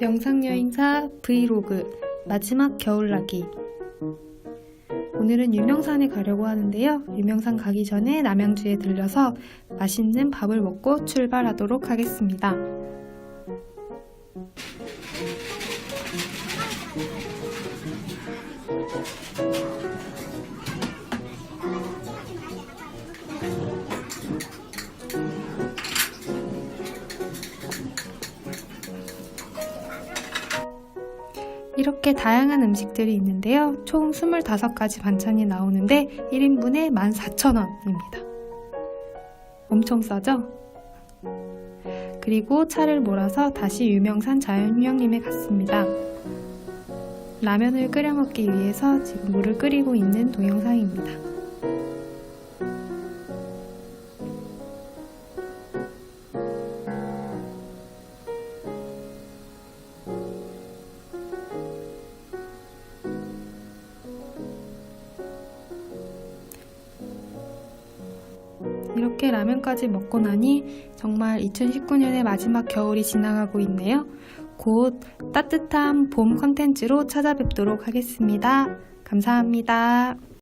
명상여행사 브이로그 마지막 겨울나기 오늘은 유명산에 가려고 하는데요. 유명산 가기 전에 남양주에 들려서 맛있는 밥을 먹고 출발하도록 하겠습니다. 이렇게 다양한 음식들이 있는데요. 총 25가지 반찬이 나오는데 1인분에 14,000원입니다. 엄청 싸죠? 그리고 차를 몰아서 다시 유명산 자연휴양림에 갔습니다. 라면을 끓여 먹기 위해서 지금 물을 끓이고 있는 동영상입니다. 이렇게 라면까지 먹고 나니 정말 2019년의 마지막 겨울이 지나가고 있네요. 곧 따뜻한 봄 컨텐츠로 찾아뵙도록 하겠습니다. 감사합니다.